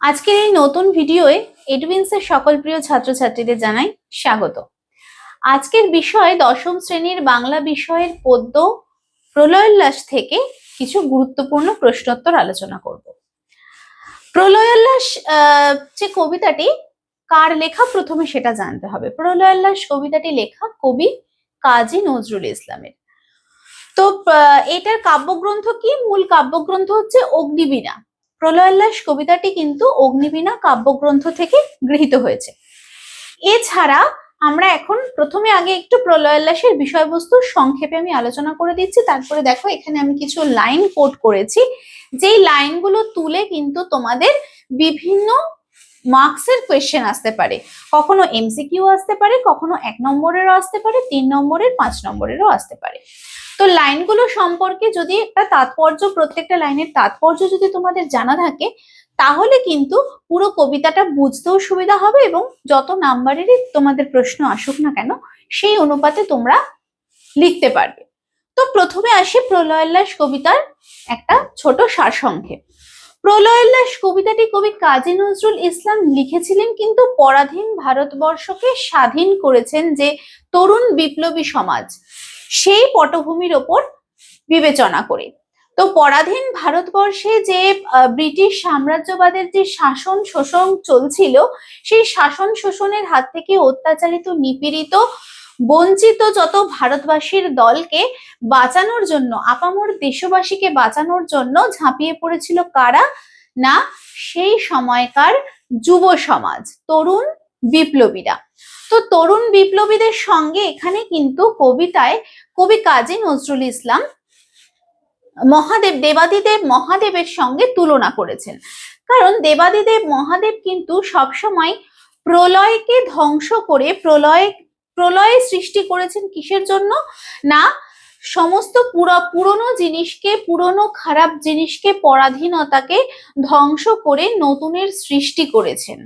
আজকের এই নতুন ভিডিওয়ে এডুইন্সের সকল প্রিয় ছাত্রছাত্রীদের জানাই স্বাগত। আজকের বিষয় দশম শ্রেণির বাংলা বিষয়ের পদ্য প্রলয়োল্লাস থেকে কিছু গুরুত্বপূর্ণ প্রশ্নোত্তর আলোচনা করব। প্রলয়োল্লাস যে কবিতাটি, কার লেখা প্রথমে সেটা জানতে হবে। প্রলয়োল্লাস কবিতাটি লেখা কবি কাজী নজরুল ইসলামের। তো এটার কাব্যগ্রন্থ কি? মূল কাব্যগ্রন্থ হচ্ছে অগ্নিবীণা। প্রলয়োল্লাস কবিতাটি কিন্তু অগ্নিবীণা কাব্যগ্রন্থ থেকে গৃহীত হয়েছে। এছাড়া আমরা এখন প্রথমে আগে একটু প্রলয়োল্লাসের বিষয়বস্তু সংক্ষেপে আমি আলোচনা করে দিচ্ছি। তারপরে দেখো, এখানে আমি কিছু লাইন কোট করেছি। যেই লাইনগুলো তুলে কিন্তু তোমাদের বিভিন্ন মার্কসের কোয়েশ্চেন আসতে পারে। কখনো এমসিকিউ আসতে পারে, কখনো এক নম্বরেরও আসতে পারে, তিন নম্বরের, পাঁচ নম্বরেরও আসতে পারে। তো লাইনগুলো সম্পর্কে যদি একটা তাৎপর্য, প্রত্যেকটা লাইনের তাৎপর্য যদি তোমাদের জানা থাকে, তাহলে কিন্তু পুরো কবিতাটা বুঝতেও সুবিধা হবে এবং যত নাম্বারেরই তোমাদের প্রশ্ন আসুক না কেন, সেই অনুপাতে তোমরা লিখতে পারবে। তো প্রথমে আসি প্রলয়োল্লাস কবিতার একটা ছোট সারসংক্ষেপ। প্রলয়োল্লাস কবিতাটি কবি কাজী নজরুল ইসলাম লিখেছিলেন, কিন্তু পরাধীন ভারতবর্ষকে স্বাধীন করেছেন যে তরুণ বিপ্লবী সমাজ। সেই পটভূমির ওপর বিবেচনা করে। তো পরাধীন ভারতবর্ষে যে ব্রিটিশ সাম্রাজ্যবাদের যে শাসন শোষণ চলছিল, সেই শাসন শোষণের হাত থেকে অত্যাচারিত নিপীড়িত বঞ্চিত যত ভারতবাসীর দলকে বাঁচানোর জন্য, আপামর দেশবাসীকে বাঁচানোর জন্য ঝাঁপিয়ে পড়েছিল কারা? না, সেই সময়কার যুব সমাজ, তরুণ বিপ্লবীরা। তো তরুণ বিপ্লবীদের সঙ্গে এখানে কিন্তু কবিতায় কবি কাজী নজরুল ইসলাম মহাদেব, দেবাদিদেব মহাদেবের সঙ্গে তুলনা করেছেন। কারণ দেবাদিদেব মহাদেব কিন্তু সবসময় প্রলয়কে ধ্বংস করে, প্রলয় প্রলয় সৃষ্টি করেছেন কিসের জন্য? না, সমস্ত পুরা, পুরনো জিনিসকে, পুরনো খারাপ জিনিসকে, পরাধীনতাকে ধ্বংস করে নতুনের সৃষ্টি করেছেন।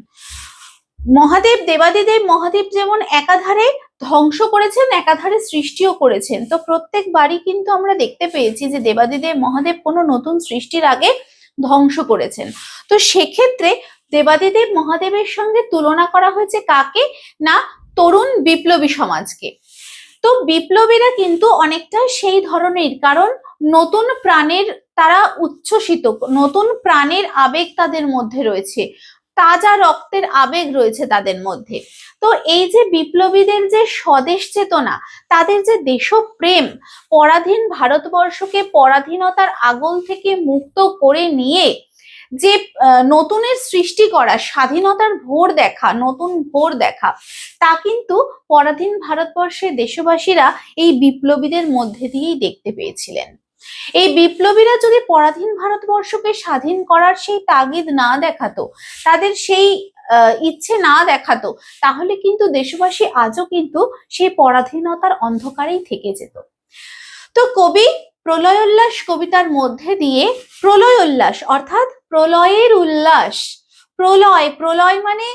মহাদেব, দেবাদিদেব, মহাদেব যেমন একাধারে ধ্বংস করেছেন, একাধারে সৃষ্টিও করেছেন। তো প্রত্যেকবারই কিন্তু আমরা দেখতে পেয়েছি যে দেবাদিদেব, মহাদেব কোনো নতুন সৃষ্টির আগে ধ্বংস করেছেন। তো সেক্ষেত্রে দেবাদিদেব, মহাদেবের সঙ্গে তুলনা করা হয়েছে কাকে? না তরুণ বিপ্লবী সমাজকে। তো বিপ্লবীরা কিন্তু অনেকটা সেই ধরনের, কারণ নতুন প্রাণের তারা উচ্ছ্বসিত, নতুন প্রাণের আবেগ তাদের মধ্যে রয়েছে, তাজা রক্তের আবেগ রয়েছে তাদের মধ্যে। তো এই যে বিপ্লবীদের যে স্বদেশ চেতনা, তাদের যে দেশপ্রেম, পরাধীন ভারতবর্ষকে পরাধীনতার আগল থেকে মুক্ত করে নিয়ে যে নতুনের সৃষ্টি করা, স্বাধীনতার ভোর দেখা, নতুন ভোর দেখা, তা কিন্তু পরাধীন ভারতবর্ষের দেশবাসীরা এই বিপ্লবীদের মধ্যে দিয়েই দেখতে পেয়েছিলেন। এই বিপ্লবীরা যদি পরাধীন ভারতবর্ষকে স্বাধীন করার সেই তাগিদ না দেখাতো, তাদের সেই ইচ্ছে না দেখাতো, তাহলে কিন্তু দেশবাসী আজও কিন্তু সেই পরাধীনতার অন্ধকারেই থেকে যেত। তো কবি প্রলয়োল্লাস কবিতার মধ্যে দিয়ে প্রলয়োল্লাস, অর্থাৎ প্রলয়ের উল্লাস। প্রলয় প্রলয় মানে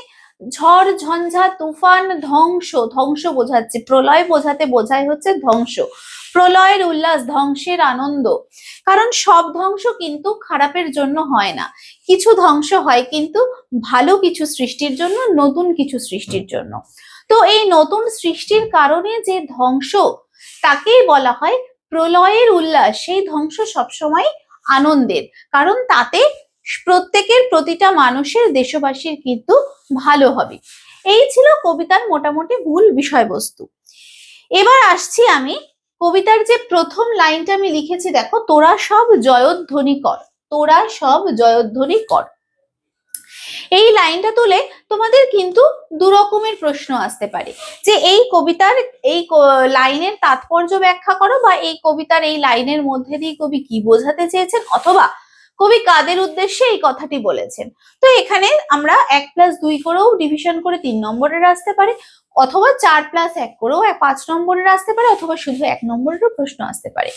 ঝড়, ঝঞ্ঝা, তুফান, ধ্বংস। ধ্বংস বোঝাচ্ছে, প্রলয় বোঝাতে বোঝায় হচ্ছে ধ্বংস। প্রলয়ের উল্লাস, ধ্বংসের আনন্দ। কারণ সব ধ্বংস কিন্তু খারাপের জন্য হয় না। কিছু ধ্বংস হয় কিন্তু ভালো কিছু সৃষ্টির জন্য, নতুন কিছু সৃষ্টির জন্য। তো এই নতুন সৃষ্টির কারণে যে ধ্বংস, তাকেই বলা হয় প্রলয়ের উল্লাস, সেই ধ্বংস সবসময় আনন্দের। কারণ তাতে প্রত্যেকের প্রতিটা মানুষের দেশবাসীর কিন্তু ভালো হবে। এই ছিল কবিতার মোটামুটি মূল বিষয়বস্তু। এবার আসছি আমি কবিতার যে প্রথম লাইনটা আমি লিখেছি, দেখো, তোরা সব জয়ধ্বনি কর, তোরা সব জয়ধ্বনি কর। এই লাইনটা তুলে তোমাদের কিন্তু দু রকমের প্রশ্ন আসতে পারে। যে এই কবিতার, এই লাইনের তাৎপর্য ব্যাখ্যা করো বা এই কবিতার এই লাইনের মধ্যে দিয়ে কবি কি বোঝাতে চেয়েছেন অথবা কবি কাদের উদ্দেশ্যে এই কথাটি বলেছেন? তো এখানে আমরা এক প্লাস দুই করেও ডিভিশন করে তিন নম্বরের আসতে পারে, অথবা চার প্লাস এক করেও পাঁচ নম্বরের আসতে পারে, অথবা শুধু এক নম্বরেরও প্রশ্ন আসতে পারে।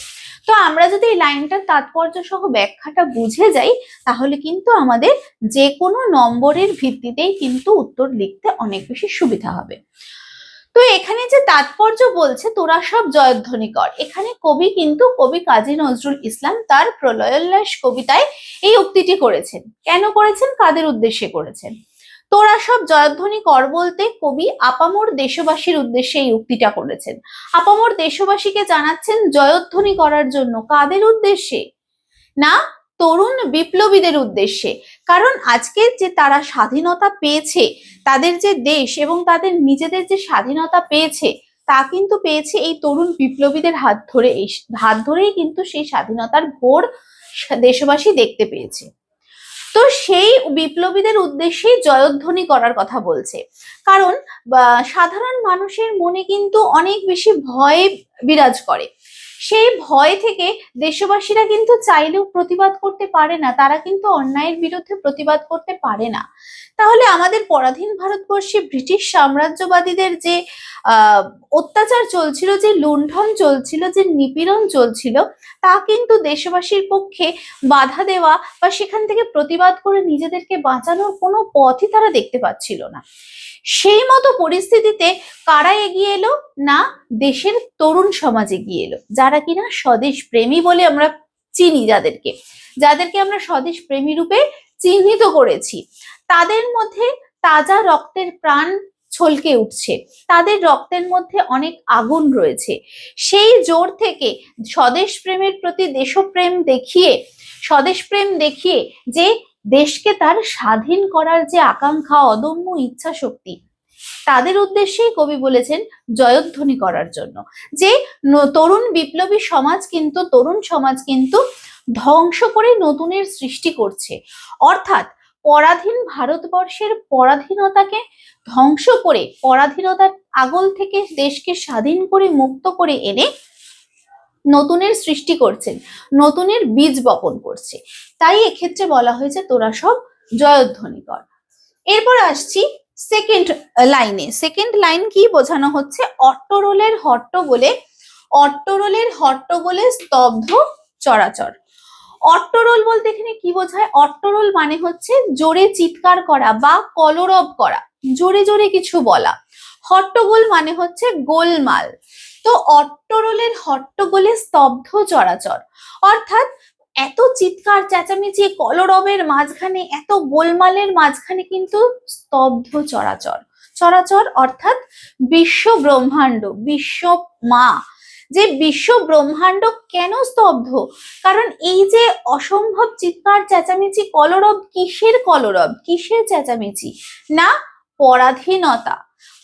তো আমরা যদি এই লাইনটার তাৎপর্য সহ ব্যাখ্যাটা বুঝে যাই, তাহলে কিন্তু আমাদের যে কোনো নম্বরের ভিত্তিতেই কিন্তু উত্তর লিখতে অনেক বেশি সুবিধা হবে। তো এখানে যে তাৎপর্য বলছে, তোরা সব জয়ধ্বনি কর। এখানে কবি কিন্তু কবি কাজী নজরুল ইসলাম তার প্রলয়োল্লাস কবিতায় এই উক্তিটি করেছেন। কেন করেছেন? কাদের উদ্দেশ্যে করেছেন? তোরা সব জয়ধ্বনি কর বলতে কবি আপামর দেশবাসীর উদ্দেশ্যে এই উক্তিটা করেছেন। আপামর দেশবাসীকে জানাচ্ছেন, জয়ধ্বনি করার জন্য কাদের উদ্দেশ্যে? না তরুণ বিপ্লবীদের উদ্দেশ্যে। কারণ আজকে যে তারা স্বাধীনতা পেয়েছে, তাদের যে দেশ এবং তাদের নিজেদের যে স্বাধীনতা পেয়েছে, তা কিন্তু পেয়েছে এই তরুণ বিপ্লবীদের হাত ধরে এই হাত ধরেই কিন্তু সেই স্বাধীনতার ভোর দেশবাসী দেখতে পেয়েছে। তো সেই বিপ্লবীদের উদ্দেশ্যেই জয়ধ্বনি করার কথা বলছে। কারণ সাধারণ মানুষের মনে কিন্তু অনেক বেশি ভয় বিরাজ করে। সেই ভয় থেকে দেশবাসীরা কিন্তু চাইলেও প্রতিবাদ করতে পারে না। তারা কিন্তু অন্যায়ের বিরুদ্ধে প্রতিবাদ করতে পারে না। তাহলে আমাদের পরাধীন ভারতবর্ষে ব্রিটিশ সাম্রাজ্যবাদীদের যে অত্যাচার চলছিল, যে লুণ্ঠন চলছিল, যে নিপীড়ন চলছিল, তা কিন্তু দেশবাসীর পক্ষে বাধা দেওয়া বা সেখান থেকে প্রতিবাদ করে নিজেদেরকে বাঁচানোর কোনো পথই তারা দেখতে পাচ্ছিল না। সেই মতো পরিস্থিতিতে কারা এগিয়ে এলো? না, দেশের তরুণ সমাজ এগিয়ে এলো, যারা কিনা স্বদেশ প্রেমী বলে আমরা চিনি যাদেরকে। যাদেরকে আমরা স্বদেশ প্রেমী রূপে চিহ্নিত করেছি। তাদের মধ্যে তাজা রক্তের প্রাণ ছলকে উঠছে। তাদের রক্তের মধ্যে অনেক আগুন রয়েছে। সেই জোর থেকে স্বদেশ প্রেমের প্রতি দেশপ্রেম দেখিয়ে, স্বদেশ প্রেম দেখিয়ে যে দেশকে তার স্বাধীন করার যে আকাঙ্ক্ষা, অদম্য ইচ্ছা শক্তি তাদের উদ্দেশ্যেই কবি বলেছেন জয়ধ্বনি করার জন্য। যে তরুণ বিপ্লবী সমাজ কিন্তু, তরুণ সমাজ কিন্তু ধ্বংস করে নতুনের সৃষ্টি করছে। অর্থাৎ পরাধীন ভারতবর্ষের পরাধীনতাকে ধ্বংস করে, পরাধীনতার আগল থেকে দেশকে স্বাধীন করে মুক্ত করে এনে নতুনের সৃষ্টি করছেন, নতুনের বীজ বপন করছে। তাই এক্ষেত্রে বলা হয়েছে তোরা সব জয়ধ্বনি কর এরপর আসছি সেকেন্ড লাইনে সেকেন্ড লাইন কি বোঝানো হচ্ছে? অট্টরোলের হট্টগোলে অট্টরোলের হট্টগোলে স্তব্ধ চরাচর। অট্টরোল বলতে এখানে কি বোঝায়? অট্টরোল মানে হচ্ছে জোরে চিৎকার করা বা কলরব করা, জোরে জোরে কিছু বলা। হট্টগোল মানে হচ্ছে গোলমাল। তো অট্টরোলের হট্টগোলে স্তব্ধ চরাচর, অর্থাৎ এত চিৎকার, চেঁচামেচি, কলরবের মাঝখানে, এত গোলমালের মাঝখানে কিন্তু স্তব্ধ চরাচর। চরাচর অর্থাৎ বিশ্ব ব্রহ্মাণ্ড বিশ্ব মা যে বিশ্ব ব্রহ্মাণ্ড কেন স্তব্ধ? কারণ এই যে অসম্ভব চিৎকার, চেঁচামেচি, কলরব কিসের কলরব? কিসের চেঁচামেচি? না, পরাধীনতা।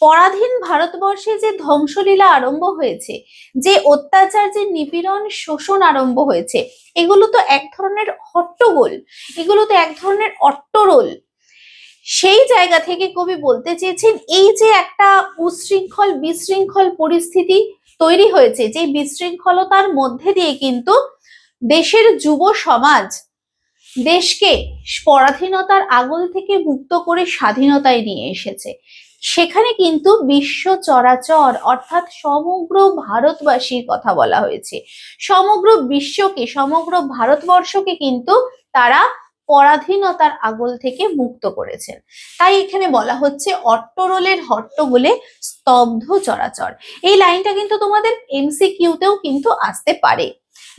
পরাধীন ভারতবর্ষে যে ধ্বংসলীলা আরম্ভ হয়েছে, যে অত্যাচার, যে নিপীড়ন শোষণ আরম্ভ হয়েছে, এগুলো তো এক ধরনের হট্টগোল, এগুলো তো এক ধরনের অট্টরোল। সেই জায়গা থেকে কবি বলতে চেয়েছেন, এই যে একটা উশৃঙ্খল, বিশৃঙ্খল পরিস্থিতি তৈরি হয়েছে, যে বিশৃঙ্খলতার মধ্যে দিয়ে কিন্তু দেশের যুব সমাজ দেশকে পরাধীনতার আগল থেকে মুক্ত করে স্বাধীনতায় নিয়ে এসেছে। সেখানে কিন্তু বিশ্ব চরাচর অর্থাৎ সমগ্র ভারতবাসীর কথা বলা হয়েছে। সমগ্র বিশ্বকে, সমগ্র ভারতবর্ষকে কিন্তু তারা পরাধীনতার আগল থেকে মুক্ত করেছেন। তাই এখানে বলা হচ্ছে অট্টরোলের হট্ট বলে স্তব্ধ চরাচর। এই লাইনটা কিন্তু তোমাদের এমসিকিউতেও কিন্তু আসতে পারে।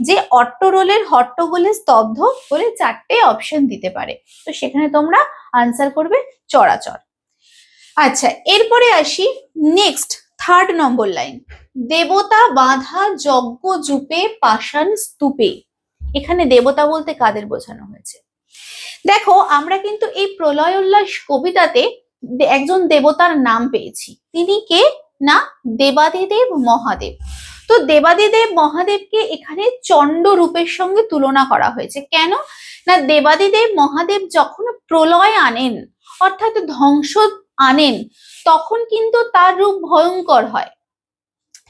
যে অট্টরোলের হট্ট বলে স্তব্ধ বলে চারটে অপশন দিতে পারে। তো সেখানে তোমরা আনসার করবে চরাচর। আচ্ছা এরপরে আসি নেক্সট, থার্ড নম্বর লাইন। দেবতা বাঁধা যজ্ঞ জুপে পাষাণ স্তূপে। এখানে দেবতা বলতে কাদের বোঝানো হয়েছে? দেখো আমরা কিন্তু এই প্রলয় উল্লাস কবিতাতে একজন দেবতার নাম পেয়েছি। তিনি কে? না দেবাদিদেব মহাদেব। তো দেবাদিদেব মহাদেবকে এখানে চণ্ড রূপের সঙ্গে তুলনা করা হয়েছে। কেন? না দেবাদিদেব মহাদেব যখন প্রলয় আনেন অর্থাৎ ধ্বংস আনেন তখন কিন্তু তার রূপ ভয়ঙ্কর হয়।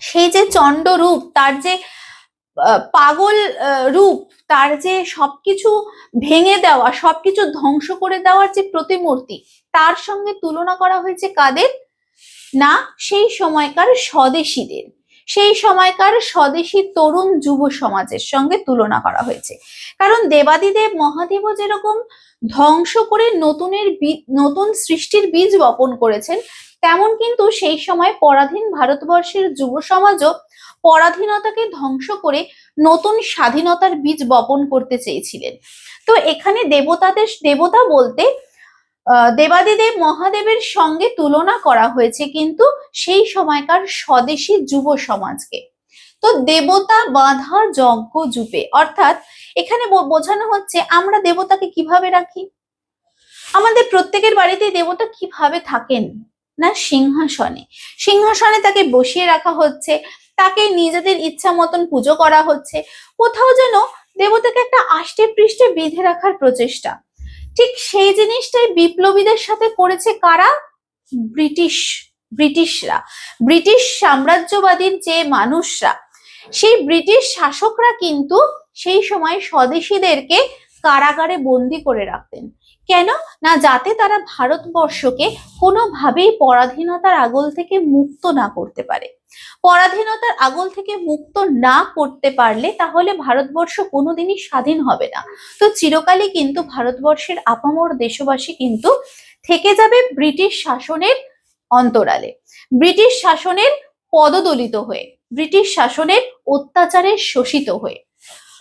সেই যে চণ্ড রূপ তার যে আহ, পাগল রূপ, তার যে সবকিছু ভেঙে দেওয়া, সবকিছু ধ্বংস করে দেওয়ার যে প্রতিমূর্তি, তার সঙ্গে তুলনা করা হয়েছে কাদের? না, সেই সময়কার স্বদেশীদের। সেই সময়কার স্বদেশী তরুণ যুব সমাজের সঙ্গে তুলনা করা হয়েছে। কারণ দেবাদিদেব মহাদেবও যেরকম ধ্বংস করে নতুনের নতুন সৃষ্টির বীজ বপন করেছেন, তেমন কিন্তু সেই সময় পরাধীন ভারতবর্ষের যুব সমাজও পরাধীনতাকে ধ্বংস করে নতুন স্বাধীনতার বীজ বপন করতে চেয়েছিলেন। তো এখানে দেবতাদের, দেবতা বলতে দেবাদিদেব মহাদেবের সঙ্গে তুলনা করা হয়েছে কিন্তু সেই সময়কার স্বদেশী যুব সমাজকে। তো দেবতা বাঁধা যজ্ঞ জুপে, অর্থাৎ এখানে বোঝানো হচ্ছে আমরা দেবতাকে কীভাবে রাখি? আমাদের প্রত্যেকের বাড়িতে দেবতা কীভাবে থাকেন? না, সিংহাসনে। সিংহাসনে তাকে বসিয়ে রাখা হচ্ছে। তাকে নিজেদের ইচ্ছা মতন পুজো করা হচ্ছে। কোথাও যেন দেবতাকে একটা আষ্টে পৃষ্ঠে বেঁধে রাখার প্রচেষ্টা। ঠিক সেই জিনিসটাই বিপ্লবীদের সাথে করেছে কারা? ব্রিটিশ, ব্রিটিশরা। ব্রিটিশ সাম্রাজ্যবাদীর যে মানুষরা, সেই ব্রিটিশ শাসকরা কিন্তু সেই সময় স্বদেশীদেরকে কারাগারে বন্দি করে রাখতেন। কেন? না, যাতে তারা ভারতবর্ষকে কোনোভাবেই পরাধীনতার আগল থেকে মুক্ত না করতে পারে। পরাধীনতার আগল থেকে মুক্ত না করতে পারলে তাহলে ভারতবর্ষ কোনোদিনই স্বাধীন হবে না। তো চিরকালই কিন্তু ভারতবর্ষের আপামর দেশবাসী কিন্তু থেকে যাবে ব্রিটিশ শাসনের অন্তরালে। ব্রিটিশ শাসনের পদদলিত হয়ে, ব্রিটিশ শাসনের অত্যাচারে শোষিত হয়ে।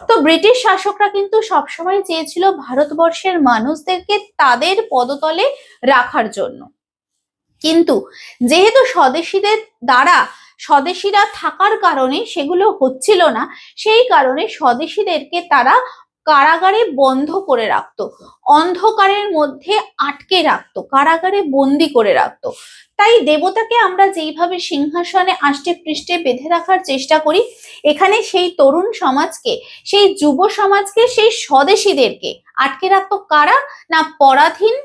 তো ব্রিটিশ শাসকরা কিন্তু সবসময় চেয়েছিল ভারতবর্ষের মানুষদেরকে তাদের পদতলে রাখার জন্য। কিন্তু যেহেতু স্বদেশীদের দ্বারা স্বদেশীরা থাকার কারণে সেগুলো হচ্ছিল না। সেই কারণে স্বদেশীদেরকে তারা কারাগারে বন্ধ করে রাখতো। অন্ধকারের মধ্যে আটকে রাখতো, কারাগারে বন্দি করে রাখতো। তাই দেবতাকে আমরা যেইভাবে সিংহাসনে আষ্টে পৃষ্ঠে বেঁধে রাখার চেষ্টা করি, এখানে সেই তরুণ সমাজকে, সেই যুব সমাজকে, সেই স্বদেশীদেরকে আটকে রাখতো কারা? না পরাধীন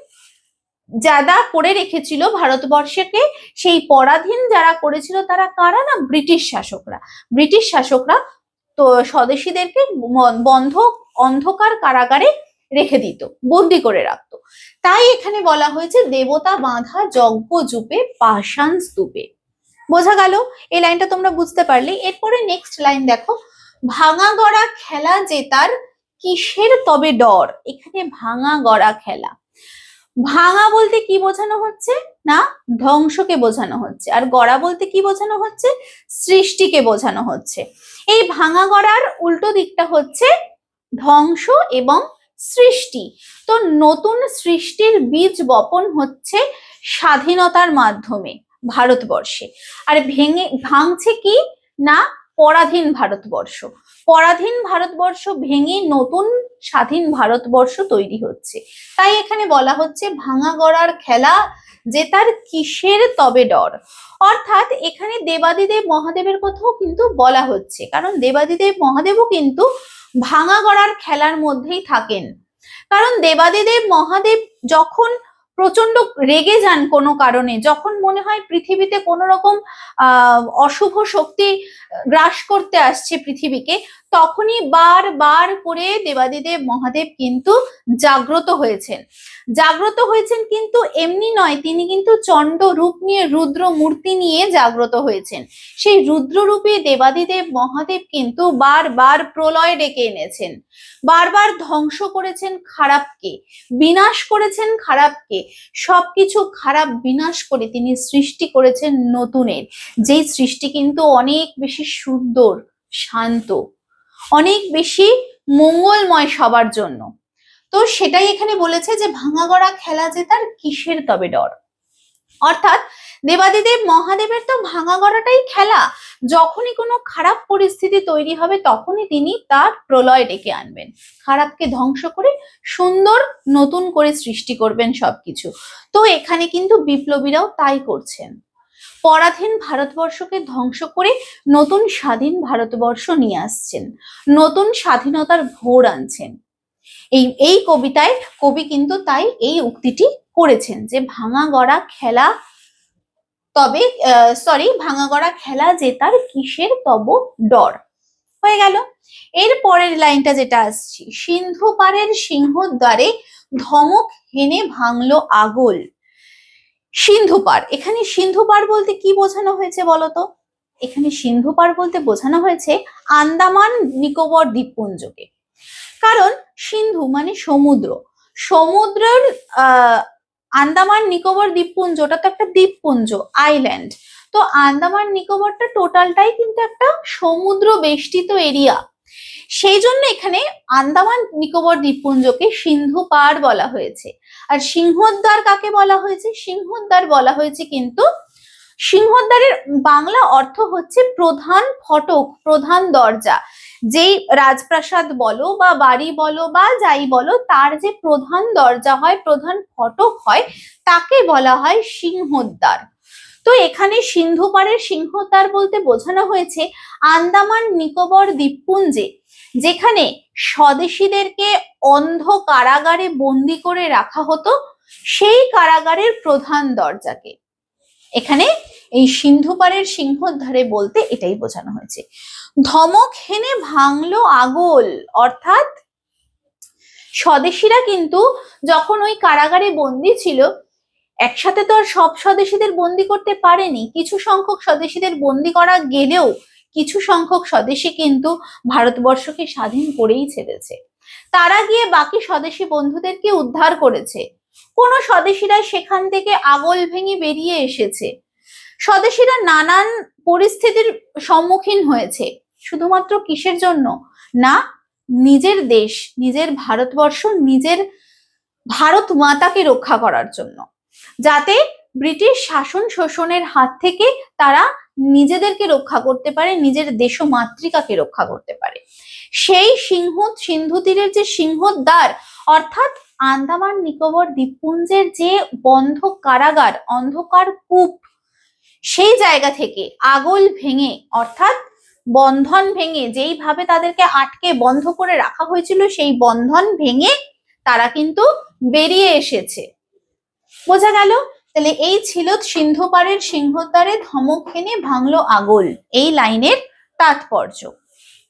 যারা করে রেখেছিল ভারতবর্ষকে, সেই পরাধীন যারা করেছিল তারা কারা না? ব্রিটিশ শাসকরা। ব্রিটিশ শাসকরা তো স্বদেশীদেরকে বন্ধ, অন্ধকার কারাগারে রেখে দিত, বন্দি করে রাখতো। তাই এখানে বলা হয়েছে, দেবতা বাঁধা যজ্ঞ জুপে পাষাণ স্তূপে। বোঝা গেল, এই লাইনটা তোমরা বুঝতে পারলে। এরপরে নেক্সট লাইন দেখো, ভাঙা গড়া খেলা জেতার কিসের তবে ডর? এখানে ভাঙা গড়া খেলা। ভাঙা বলতে কি বোঝানো হচ্ছে? না, ধ্বংসকে বোঝানো হচ্ছে। আর গড়া বলতে কি বোঝানো হচ্ছে? সৃষ্টিকে বোঝানো হচ্ছে। এই ভাঙা গড়ার উল্টো দিকটা হচ্ছে ধ্বংস এবং সৃষ্টি। তো নতুন সৃষ্টির বীজ বপন হচ্ছে স্বাধীনতার মাধ্যমে, ভারতবর্ষে। আর ভেঙে, ভাঙছে কি? না পরাধীন ভারতবর্ষ। পরাধীন ভারতবর্ষ ভেঙে নতুন স্বাধীন ভারতবর্ষ তৈরি হচ্ছে। তাই এখানে বলা হচ্ছে ভাঙা গড়ার খেলা যে তার কিসের তবে ডর। অর্থাৎ এখানে দেবাদিদেব মহাদেবের কথাও কিন্তু বলা হচ্ছে। কারণ দেবাদিদেব মহাদেবও কিন্তু ভাঙা গড়ার খেলার মধ্যেই থাকেন। কারণ দেবাদিদেব মহাদেব যখন প্রচণ্ড রেগে যান কোনো কারণে। যখন মনে হয় পৃথিবীতে কোনো রকম অশুভ শক্তি গ্রাস করতে আসছে পৃথিবীকে তখনই বারবার করে দেবাদিদেব মহাদেব কিন্তু জাগ্রত হয়েছেন। জাগ্রত হয়েছেন কিন্তু এমনি নয়, তিনি কিন্তু চণ্ড রূপ নিয়ে রুদ্র মূর্তি নিয়ে জাগ্রত হয়েছেন। সেই রুদ্ররূপে দেবাদিদেব মহাদেব কিন্তু বারবার প্রলয় ডেকে এনেছেন। বারবার ধ্বংস করেছেন খারাপকে, বিনাশ করেছেন খারাপকে, সবকিছু খারাপ বিনাশ করে তিনি সৃষ্টি করেছেন নতুনের। যেই সৃষ্টি কিন্তু অনেক বেশি সুন্দর, শান্ত অনেক বেশি মঙ্গলময় সবার জন্য। তো সেটাই এখানে বলেছে যে ভাঙা গড়া খেলা যে তার কিসের তবে ডর? অর্থাৎ দেবাদিদেব মহাদেবের তো ভাঙা গড়াটাই খেলা। যখনই কোনো খারাপ পরিস্থিতি তৈরি হবে তখনই তিনি তার প্রলয় ডেকে আনবেন। খারাপকে ধ্বংস করে সুন্দর নতুন করে সৃষ্টি করবেন সবকিছু। তো এখানে কিন্তু বিপ্লবীরাও তাই করছেন। পরাধীন ভারতবর্ষকে ধ্বংস করে নতুন স্বাধীন ভারতবর্ষ নিয়ে আসছেন। নতুন স্বাধীনতার ভোর আনছেন। এই এই কবিতায়, কবি কিন্তু তাই এই উক্তিটি করেছেন যে, ভাঙা গড়া খেলা তবে সরি ভাঙা গড়া খেলা যে তার কিসের তব ডর। হয়ে গেল। এর পরের লাইনটা যেটা আসছি, সিন্ধু পারের সিংহদ্বারে ধমক হেনে ভাঙলো আগল। সিন্ধু পার। এখানে সিন্ধু পার বলতে কি বোঝানো হয়েছে বলতো? এখানে সিন্ধু পার বলতে বোঝানো হয়েছে আন্দামান নিকোবর দ্বীপপুঞ্জকে। কারণ সিন্ধু মানে সমুদ্র। সমুদ্রের আন্দামান নিকোবর দ্বীপপুঞ্জ, ওটা তো একটা দ্বীপপুঞ্জ আইল্যান্ড তো আন্দামান নিকোবরটা টোটালটাই কিন্তু একটা সমুদ্র বেষ্টিত এরিয়া সেই জন্য এখানে আন্দামান নিকোবর দ্বীপপুঞ্জকে সিন্ধু পার বলা হয়েছে। আর সিংহদ্বার কাকে বলা হয়েছে? সিংহদ্বার বলা হয়েছে কিন্তু সিংহদ্বারের বাংলা অর্থ হচ্ছে প্রধান ফটক, প্রধান দরজা। যেই রাজপ্রাসাদ বলো বা বাড়ি বলো বা যাই বলো, তার যে প্রধান দরজা হয়, প্রধান ফটক হয়, তাকে বলা হয় সিংহদ্বার। তো এখানে সিন্ধু পাড়ের সিংহদ্বার বলতে বোঝানো হয়েছে আন্দামান নিকোবর দ্বীপপুঞ্জে। যেখানে স্বদেশীদেরকে অন্ধ কারাগারে বন্দি করে রাখা হতো, সেই কারাগারের প্রধান দরজাকে। এখানে এই সিন্ধু পাড়ের সিংহদ্বারে বলতে এটাই বোঝানো হয়েছে। ধমক হেনে ভাঙলো আগল, অর্থাৎ স্বদেশীরা কিন্তু যখন ওই কারাগারে বন্দি ছিল, একসাথে তো আর সব স্বদেশীদের বন্দি করতে পারেনি, কিছু সংখ্যক স্বদেশীদের বন্দি করা গেলেও কিছু সংখ্যক স্বদেশী কিন্তু ভারতবর্ষকে স্বাধীন করেই ছেড়েছে। তারা গিয়ে বাকি স্বদেশী বন্ধুদেরকে উদ্ধার করেছে। কোনো স্বদেশীরা সেখান থেকে আগল ভেঙে বেরিয়ে এসেছে। স্বদেশীরা নানান পরিস্থিতির সম্মুখীন হয়েছে। শুধুমাত্র কিসের জন্য? না, নিজের দেশ, নিজের ভারতবর্ষ, নিজের ভারত মাতাকে রক্ষা করার জন্য। যাতে ব্রিটিশ শাসন শোষণের হাত থেকে তারা নিজেদেরকে রক্ষা করতে পারে, নিজের দেশ মাতৃকাকে রক্ষা করতে পারে। সেই সিংহ, সিন্ধু তীরের যে সিংহদ্বার, অর্থাৎ আন্দামান নিকোবর দ্বীপপুঞ্জের যে বন্ধ কারাগার, অন্ধকার কূপ, সেই জায়গা থেকে আগল ভেঙে, অর্থাৎ বন্ধন ভেঙে, যেইভাবে তাদেরকে আটকে বন্ধ করে রাখা হয়েছিল, সেই বন্ধন ভেঙে তারা কিন্তু বেরিয়ে এসেছে। বোঝা গেল? তাহলে এই ছিল সিন্ধু পাড়ের সিংহদ্বারে ধমক হেনে ভাঙলো আগল, এই লাইনের তাৎপর্য।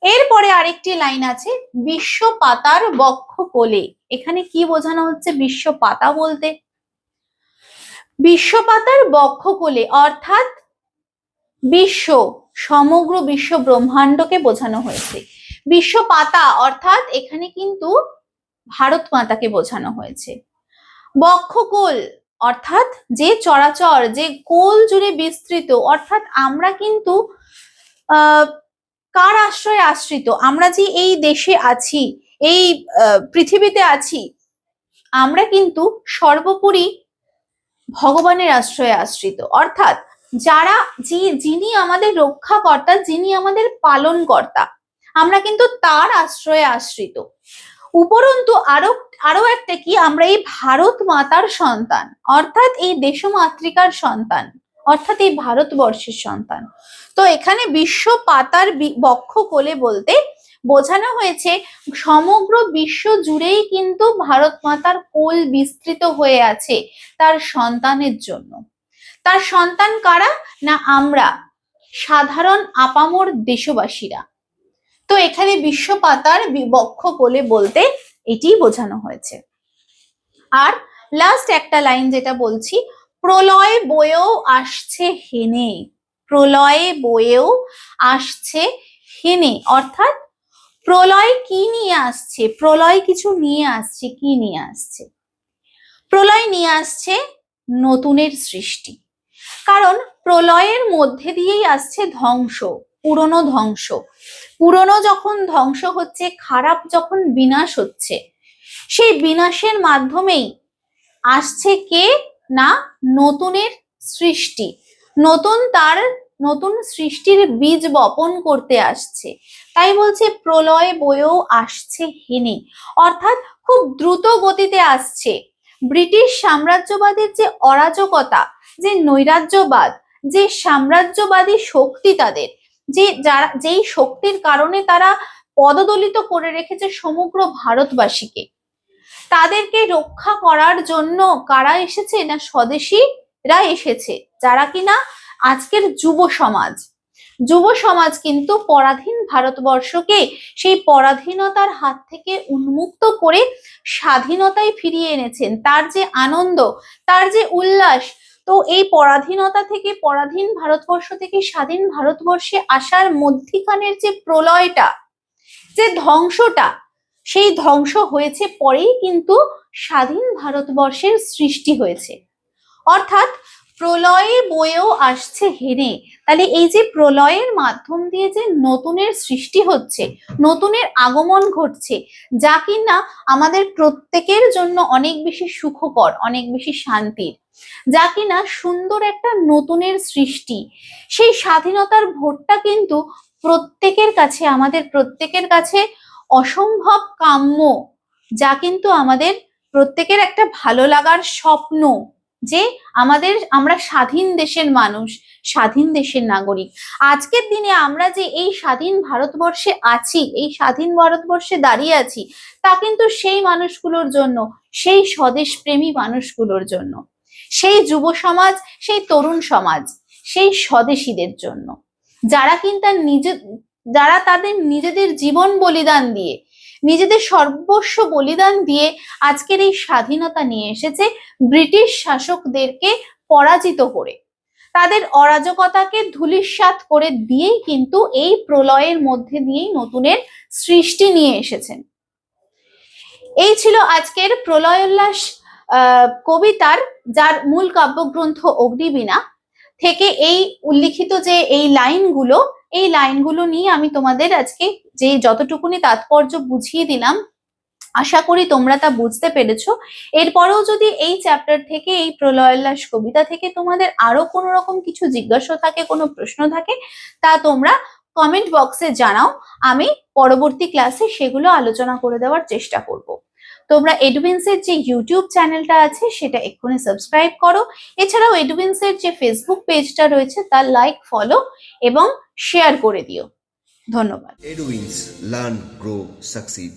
এরপরে আরেকটি লাইন আছে, বিশ্ব পাতার বক্ষ কোলে। এখানে কি বোঝানো হচ্ছে বিশ্ব পাতা বলতে? বিশ্ব পাতার বক্ষ কোলে, অর্থাৎ বিশ্ব, সমগ্র বিশ্ব ব্রহ্মাণ্ডকে বোঝানো হয়েছে। বিশ্ব পাতা, অর্থাৎ এখানে কিন্তু ভারত মাতাকে বোঝানো হয়েছে। বক্ষকোল অর্থাৎ যে চরাচর, যে কোল জুড়ে বিস্তৃত, অর্থাৎ আমরা কিন্তু কার আশ্রয়ে আশ্রিত? আমরা যে এই দেশে আছি, এই পৃথিবীতে আছি, আমরা কিন্তু সর্বোপরি ভগবানের আশ্রয়ে আশ্রিত। অর্থাৎ যারা, যে, যিনি আমাদের রক্ষাকর্তা, যিনি আমাদের পালন কর্তা আমরা কিন্তু তার আশ্রয়ে আশ্রিত। উপরন্তু আরও আরও একটা কি, আমরা এই ভারত মাতার সন্তান, অর্থাৎ এই দেশমাতৃকার সন্তান, অর্থাৎ এই ভারতবর্ষের সন্তান। তো এখানে বিশ্ব পাতার বক্ষ কোলে বলতে বোঝানো হয়েছে, সমগ্র বিশ্ব জুড়েই কিন্তু ভারত মাতার কোল বিস্তৃত হয়ে আছে তার সন্তানের জন্য। তার সন্তান কারা? না আমরা, সাধারণ আপামর দেশবাসীরা। তো এখানে বিশ্ব পাতার বি- বক্ষ কোলে বলতে এটিই বোঝানো হয়েছে। আর লাস্ট একটা লাইন যেটা বলছি, প্রলয় বয়েও আসছে হেনে, প্রলয়ে বয়েও আসছে হেনে, অর্থাৎ প্রলয় কি নিয়ে আসছে, প্রলয় কিছু নিয়ে আসছে, কি নিয়ে আসছে? প্রলয় নিয়ে আসছে নতুনের সৃষ্টি। কারণ প্রলয়ের মধ্যে দিয়েই আসছে ধ্বংস, পুরনো ধ্বংস। পুরনো যখন ধ্বংস হচ্ছে, খারাপ যখন বিনাশ হচ্ছে, সেই বিনাশের মাধ্যমেই আসছে কে না? নতুনের সৃষ্টি। নতুন তার, নতুন সৃষ্টির বীজ বপন করতে আসছে। তাই বলছে, প্রলয় বয়েও আসছে হেনে। অর্থাৎ খুব দ্রুত গতিতে আসছে। ব্রিটিশ সাম্রাজ্যবাদের যে অরাজকতা, যে নৈরাজ্যবাদ, যে সাম্রাজ্যবাদী শক্তি তাদের যে যারা, যেই শক্তির কারণে তারা পদদলিত করে রেখেছে সমগ্র ভারতবাসীকে। তাদেরকে রক্ষা করার জন্য কারা এসেছে না স্বদেশীরা এসেছে? যারা কিনা আজকের যুব সমাজ। যুব সমাজ কিন্তু পরাধীন ভারতবর্ষকে সেই পরাধীনতার হাত থেকে উন্মুক্ত করে স্বাধীনতায় ফিরিয়ে এনেছেন। তার যে আনন্দ, তার যে উল্লাস তো এই পরাধীনতা থেকে পরাধীন ভারতবর্ষ থেকে স্বাধীন ভারতবর্ষে আসার মধ্যিখানের যে প্রলয়টা, যে ধ্বংসটা, সেই ধ্বংস হয়েছে পরেই কিন্তু স্বাধীন ভারতবর্ষের সৃষ্টি হয়েছে। অর্থাৎ প্রলয়ে বয়েও আসছে হেনে। তাহলে এই যে প্রলয়ের মাধ্যম দিয়ে যে নতুনের সৃষ্টি হচ্ছে, নতুনের আগমন ঘটছে, যা কিনা আমাদের প্রত্যেকের জন্য অনেক বেশি সুখকর, অনেক বেশি শান্তির। যা কিনা সুন্দর একটা নতুনের সৃষ্টি। সেই স্বাধীনতার ভোটটা কিন্তু প্রত্যেকের কাছে, আমাদের প্রত্যেকের কাছে অসম্ভব কাম্য, যা কিন্তু আমাদের প্রত্যেকের একটা ভালো লাগার স্বপ্ন। যে আমাদের, আমরা স্বাধীন দেশের মানুষ, স্বাধীন দেশের নাগরিক। আজকের দিনে আমরা যে এই স্বাধীন ভারতবর্ষে আছি, এই স্বাধীন ভারতবর্ষে দাঁড়িয়ে আছি, তা কিন্তু সেই মানুষগুলোর জন্য, সেই স্বদেশ প্রেমী মানুষগুলোর জন্য। সেই যুব সমাজ, সেই তরুণ সমাজ, সেই স্বদেশীদের জন্য। যারা কিন্তু নিজে, যারা তাদের নিজেদের জীবন বলিদান দিয়ে নিজেদের সর্বস্ব বলিদান দিয়ে আজকের এই স্বাধীনতা নিয়ে এসেছে ব্রিটিশ শাসকদেরকে পরাজিত করে। তাদের অরাজকতাকে ধূলিসাৎ করে দিয়েই কিন্তু এই প্রলয়ের মধ্যে দিয়েই নতুনের সৃষ্টি নিয়ে এসেছেন। এই ছিল আজকের প্রলয়োল্লাস কবিতার, যার মূল কাব্যগ্রন্থ অগ্নিবীণা। থেকে এই উল্লিখিত যে এই লাইনগুলো এই লাইনগুলো নিয়ে আমি তোমাদের আজকে যে যতটুকুনি তাৎপর্য বুঝিয়ে দিলাম, আশা করি তোমরা তা বুঝতে পেরেছ। এরপরেও যদি এই চ্যাপ্টার থেকে, এই প্রলয়োল্লাস কবিতা থেকে তোমাদের আরও কোনো রকম কিছু জিজ্ঞাসা থাকে, কোনো প্রশ্ন থাকে, তা তোমরা কমেন্ট বক্সে জানাও। আমি পরবর্তী ক্লাসে সেগুলো আলোচনা করে দেওয়ার চেষ্টা করব। তোমরা এডুভিন্সের যে ইউটিউব চ্যানেলটা আছে, সেটা এক্ষুনি সাবস্ক্রাইব করো। এছাড়াও এডুভিন্সের যে ফেসবুক পেজটা রয়েছে তার লাইক ফলো এবং শেয়ার করে দিও। ধন্যবাদ Edwins Learn, Grow, Succeed.